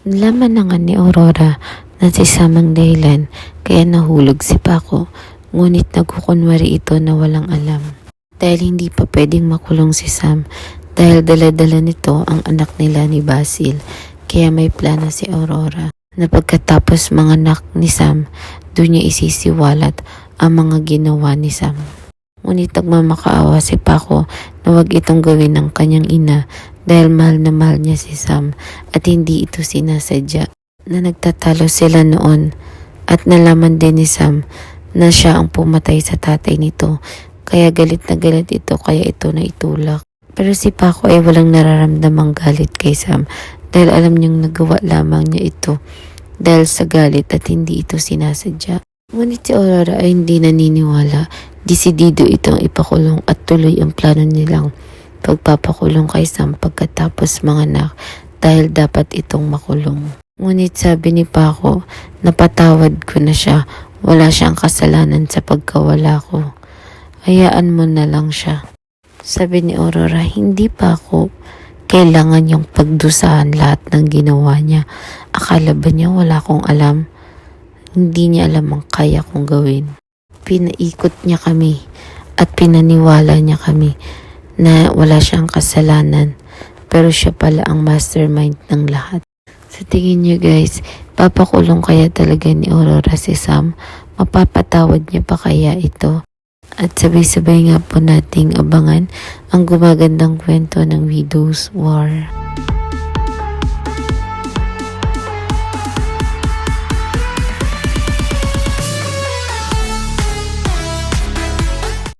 Nalaman na nga ni Aurora na si Sam ang dahilan kaya nahulog si Paco ngunit nagkukunwari ito na walang alam. Dahil hindi pa pwedeng makulong si Sam dahil dala-dala nito ang anak nila ni Basil kaya may plano si Aurora na pagkatapos mga anak ni Sam doon niya isisiwalat ang mga ginawa ni Sam. Ngunit nagmamakaawa si Paco na wag itong gawin ng kanyang ina dahil mahal na mahal niya si Sam at hindi ito sinasadya na nagtatalo sila noon at nalaman din ni Sam na siya ang pumatay sa tatay nito kaya galit na galit ito kaya ito na itulak. Pero si Paco ay walang nararamdamang galit kay Sam dahil alam niyang nagawa lamang niya ito dahil sa galit at hindi ito sinasadya. Ngunit si Aurora ay hindi naniniwala. Desidido itong ipakulong at tuloy ang plano nilang pagpapakulong kay Sam pagkatapos mga anak dahil dapat itong makulong. Ngunit sabi ni Paco, napatawad ko na siya. Wala siyang kasalanan sa pagkawala ko. Hayaan mo na lang siya. Sabi ni Aurora, hindi pa ako. Kailangan yung pagdusahan lahat ng ginawa niya. Akala ba niya wala akong alam? Hindi niya alam ang kaya kong gawin. Pinaikot niya kami at pinaniwala niya kami na wala siyang kasalanan pero siya pala ang mastermind ng lahat. Sa tingin niyo guys, papakulong kaya talaga ni Aurora si Sam? Mapapatawad niya pa kaya ito? At sabay-sabay nga po nating abangan ang gumagandang kwento ng Widow's War.